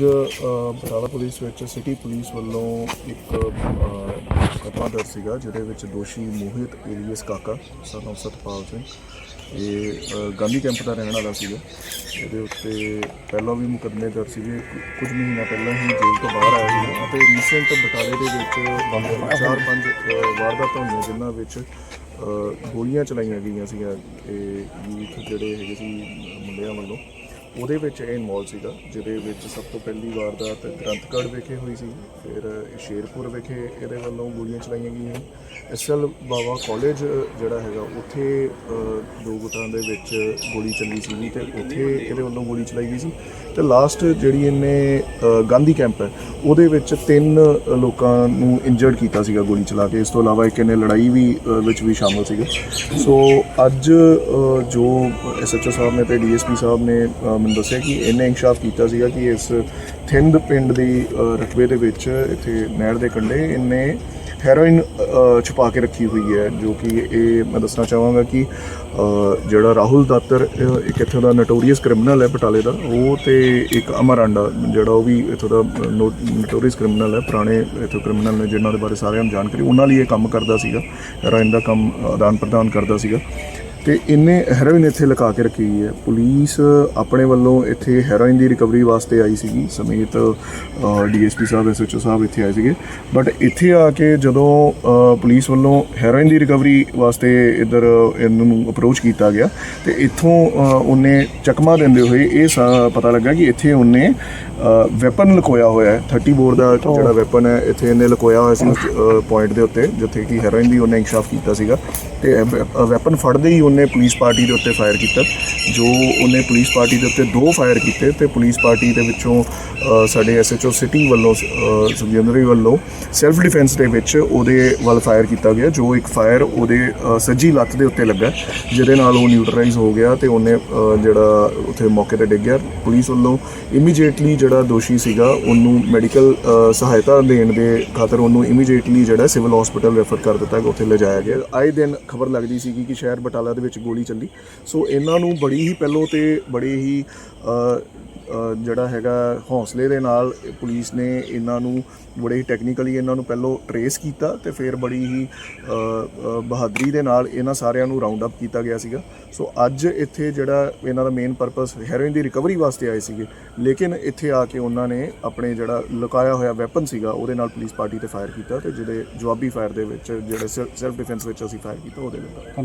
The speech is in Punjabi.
ਅੱਜ ਬਟਾਲਾ ਪੁਲਿਸ ਵਿੱਚ ਸਿਟੀ ਪੁਲਿਸ ਵੱਲੋਂ ਇੱਕ ਅ, ਮੁਕੱਦਮਾ ਦਰਜ ਸੀਗਾ ਜਿਹਦੇ ਵਿੱਚ ਦੋਸ਼ੀ ਮੋਹਿਤ ਏਲੀਅਸ ਕਾਕਾ ਸਨ of ਸਤਪਾਲ ਸਿੰਘ ਇਹ ਗਾਂਧੀ ਕੈਂਪ ਦਾ ਰਹਿਣ ਵਾਲਾ ਸੀਗਾ। ਇਹਦੇ ਉੱਤੇ ਪਹਿਲਾਂ ਵੀ ਮੁਕੱਦਮੇ ਦਰਜ ਸੀਗੇ ਕੁਝ ਮਹੀਨਾ ਪਹਿਲਾਂ ਹੀ ਜੇਲ੍ਹ ਤੋਂ ਬਾਹਰ ਆਇਆ ਸੀ ਅਤੇ ਰੀਸੈਂਟ ਬਟਾਲੇ ਦੇ ਵਿੱਚ ਚਾਰ ਪੰਜ ਵਾਰਦਾਤਾਂ ਹੋਈਆਂ ਜਿਨ੍ਹਾਂ ਵਿੱਚ ਗੋਲੀਆਂ ਚਲਾਈਆਂ ਗਈਆਂ ਸੀਗੀਆਂ ਇਹ ਯੂਥ ਜਿਹੜੇ ਹੈਗੇ ਸੀ ਮੁੰਡਿਆਂ ਵੱਲੋਂ। ਉਹਦੇ ਵਿੱਚ ਇਹ ਇਨਵੋਲ ਸੀਗਾ ਜਿਹਦੇ ਵਿੱਚ ਸਭ ਤੋਂ ਪਹਿਲੀ ਵਾਰਦਾਤ ਗ੍ਰੰਥਗੜ੍ਹ ਵਿਖੇ ਹੋਈ ਸੀ ਫਿਰ ਸ਼ੇਰਪੁਰ ਵਿਖੇ ਇਹਦੇ ਵੱਲੋਂ ਗੋਲੀਆਂ ਚਲਾਈਆਂ ਗਈਆਂ। ਐਸਐਲ ਬਾਵਾ ਕਾਲਜ ਜਿਹੜਾ ਹੈਗਾ ਉੱਥੇ ਦੋ ਗੁੱਟਾਂ ਦੇ ਵਿੱਚ ਗੋਲੀ ਚੱਲੀ ਸੀ ਤੇ ਉੱਥੇ ਇਹਦੇ ਵੱਲੋਂ ਗੋਲੀ ਚਲਾਈ ਗਈ ਸੀ। ਤੇ ਲਾਸਟ ਜਿਹੜੀ ਇਹਨੇ ਗਾਂਧੀ ਕੈਂਪ ਹੈ ਉਹਦੇ ਵਿੱਚ ਤਿੰਨ ਲੋਕਾਂ ਨੂੰ ਇੰਜਰਡ ਕੀਤਾ ਸੀਗਾ ਗੋਲੀ ਚਲਾ ਕੇ। ਇਸ ਤੋਂ ਇਲਾਵਾ ਇੱਕ ਇਹਨੇ ਲੜਾਈ ਵੀ ਵਿੱਚ ਵੀ ਸ਼ਾਮਲ ਸੀਗਾ। ਸੋ ਅੱਜ ਅ, ਜੋ ਐਸਐਚਓ ਸਾਹਿਬ ਨੇ ਤੇ ਡੀਐਸਪੀ ਸਾਹਿਬ ਨੇ ਮੈਨੂੰ ਦੱਸਿਆ ਕਿ ਇਹਨੇ ਇਨਕਸ਼ਾਫ ਕੀਤਾ ਸੀਗਾ ਕਿ ਇਸ ਥਿੰਦ ਪਿੰਡ ਦੀ ਰਕਬੇ ਦੇ ਵਿੱਚ ਇੱਥੇ ਨਹਿਰ ਦੇ ਕੰਢੇ ਇਹਨੇ ਹੈਰੋਇਨ ਛੁਪਾ ਕੇ ਰੱਖੀ ਹੋਈ ਹੈ, ਜੋ ਕਿ ਇਹ ਮੈਂ ਦੱਸਣਾ ਚਾਹਾਂਗਾ ਕਿ ਜਿਹੜਾ ਰਾਹੁਲ ਦਾਤਰ ਇੱਕ ਇੱਥੋਂ ਦਾ ਨਟੋਰੀਅਸ ਕ੍ਰਿਮੀਨਲ ਹੈ ਬਟਾਲੇ ਦਾ, ਉਹ ਤੇ ਇੱਕ ਅਮਰ ਆਂਡਾ ਜਿਹੜਾ ਉਹ ਵੀ ਇੱਥੋਂ ਦਾ ਨਟੋਰੀਅਸ ਕ੍ਰਿਮੀਨਲ ਹੈ, ਪੁਰਾਣੇ ਇੱਥੋਂ ਕ੍ਰਿਮੀਨਲ ਨੇ ਜਿਨ੍ਹਾਂ ਦੇ ਬਾਰੇ ਸਾਰਿਆਂ ਨੂੰ ਜਾਣਕਾਰੀ, ਉਹਨਾਂ ਲਈ ਇਹ ਕੰਮ ਕਰਦਾ ਸੀਗਾ, ਹੈਰੋਇਨ ਦਾ ਕੰਮ ਆਦਾਨ ਪ੍ਰਦਾਨ ਕਰਦਾ ਸੀਗਾ। ਤੇ ਇਹਨੇ ਹੈਰੋਇਨ ਇੱਥੇ ਲਗਾ ਕੇ ਰੱਖੀ ਹੋਈ ਹੈ। ਪੁਲਿਸ ਆਪਣੇ ਵੱਲੋਂ ਇੱਥੇ ਹੈਰੋਇਨ ਦੀ ਰਿਕਵਰੀ ਵਾਸਤੇ ਆਈ ਸੀਗੀ। ਸਮੇਤ ਡੀਐਸਪੀ ਸਾਹਿਬ ਐਸਐਚਓ ਸਾਹਿਬ ਇੱਥੇ ਆਏ ਸੀਗੇ। ਬਟ ਇੱਥੇ ਆ ਕੇ ਜਦੋਂ ਪੁਲਿਸ ਵੱਲੋਂ ਹੈਰੋਇਨ ਦੀ ਰਿਕਵਰੀ ਵਾਸਤੇ ਇੱਧਰ ਇਹਨੂੰ ਅਪਰੋਚ ਕੀਤਾ ਗਿਆ ਤੇ ਇੱਥੋਂ ਉਹਨੇ ਚਕਮਾ ਦਿੰਦੇ ਹੋਏ ਇਹ ਪਤਾ ਲੱਗਾ ਕਿ ਇੱਥੇ ਉਹਨੇ ਵੈਪਨ ਲਕੋਇਆ ਹੋਇਆ ਹੈ। 30 ਬੋਰ ਦਾ ਜਿਹੜਾ ਵੈਪਨ ਹੈ ਇੱਥੇ ਇਹਨੇ ਲਕੋਇਆ ਹੋਇਆ ਸੀ ਪੁਆਇੰਟ ਦੇ ਉੱਤੇ ਜਿੱਥੇ ਕਿ ਹੈਰੋਇਨ ਦੀ ਉਹਨੇ ਇਨਕਸ਼ਾਫ ਕੀਤਾ ਸੀਗਾ। ਤੇ ਵੈਪਨ ਫੜਦੇ ਹੀ ਉਹਨੇ ਪੁਲਿਸ ਪਾਰਟੀ ਦੇ ਉੱਤੇ ਫਾਇਰ ਕੀਤਾ। ਜੋ ਉਹਨੇ ਪੁਲਿਸ ਪਾਰਟੀ ਦੇ ਉੱਤੇ ਦੋ ਫਾਇਰ ਕੀਤੇ ਤੇ ਪੁਲਿਸ ਪਾਰਟੀ ਦੇ ਵਿੱਚੋਂ ਅ, ਸਾਡੇ ਐਸਐਚਓ ਸਿਟੀ ਵੱਲੋਂ ਅ, ਸੁਖਜਿੰਦਰੀ ਵੱਲੋਂ ਸੈਲਫ ਡਿਫੈਂਸ ਦੇ ਵਿੱਚ ਉਹਦੇ ਵੱਲ ਫਾਇਰ ਕੀਤਾ ਗਿਆ ਜੋ ਇੱਕ ਫਾਇਰ ਉਹਦੇ ਸੱਜੀ ਲੱਤ ਦੇ ਉੱਤੇ ਲੱਗਾ ਜਿਹਦੇ ਨਾਲ ਉਹ ਨਿਊਟਰਲਾਈਜ਼ ਹੋ ਗਿਆ ਤੇ ਉਹਨੇ ਜਿਹੜਾ ਉੱਥੇ ਮੌਕੇ ਤੇ ਡਿੱਗ ਗਿਆ। ਪੁਲਿਸ ਵੱਲੋਂ ਇਮੀਡੀਏਟਲੀ ਜਿਹੜਾ ਦੋਸ਼ੀ ਸੀਗਾ ਉਹਨੂੰ ਮੈਡੀਕਲ ਸਹਾਇਤਾ ਦੇਣ ਦੇ ਖਾਤਰ ਉਹਨੂੰ ਇਮੀਡੀਏਟਲੀ ਜਿਹੜਾ ਸਿਵਲ ਹਸਪੀਟਲ ਰੈਫਰ ਕਰ ਦਿੱਤਾ ਗਿਆ ਉੱਥੇ ਲਿਜਾਇਆ ਗਿਆ। ਆਏ ਦਿਨ ਖਬਰ ਲੱਗਦੀ ਸੀਗੀ ਕਿ ਸ਼ਹਿਰ ਬਟਾਲਾ ਦੇ ਵਿੱਚ ਗੋਲੀ ਚੱਲੀ। ਸੋ ਇਹਨਾਂ ਨੂੰ ਬੜੀ ਹੀ ਪਹਿਲੋਂ ਤੇ ਬੜੇ ਹੀ ਜਿਹੜਾ ਹੈਗਾ ਹੌਸਲੇ ਦੇ ਨਾਲ ਪੁਲਿਸ ਨੇ ਇਹਨਾਂ ਨੂੰ ਬੜੇ ਹੀ ਟੈਕਨੀਕਲੀ ਇਹਨਾਂ ਨੂੰ ਪਹਿਲੋਂ ਟਰੇਸ ਕੀਤਾ ਤੇ ਫਿਰ ਬੜੀ ਹੀ ਬਹਾਦਰੀ ਦੇ ਨਾਲ ਇਹਨਾਂ ਸਾਰਿਆਂ ਨੂੰ ਰਾਉਂਡ ਅਪ ਕੀਤਾ ਗਿਆ ਸੀਗਾ। ਸੋ ਅੱਜ ਇੱਥੇ ਜਿਹੜਾ ਇਹਨਾਂ ਦਾ ਮੇਨ ਪਰਪਸ ਹੈਰੋਇਨ ਦੀ ਰਿਕਵਰੀ ਵਾਸਤੇ ਆਏ ਸੀਗੇ, ਲੇਕਿਨ ਇੱਥੇ ਆ ਕੇ ਉਹਨਾਂ ਨੇ ਆਪਣੇ ਜਿਹੜਾ ਲੁਕਾਇਆ ਹੋਇਆ ਵੈਪਨ ਸੀਗਾ, ਉਹਦੇ ਨਾਲ ਪੁਲਿਸ ਪਾਰਟੀ ਤੇ ਫਾਇਰ ਕੀਤਾ ਤੇ ਜਿਹਦੇ ਜਵਾਬੀ ਫਾਇਰ ਦੇ ਵਿੱਚ, ਜਿਹੜੇ ਸੈਲਫ ਡਿਫੈਂਸ ਵਿੱਚ ਅਸੀਂ ਫਾਇਰ ਕੀਤਾ, ਉਹਦੇ ਨਾਲ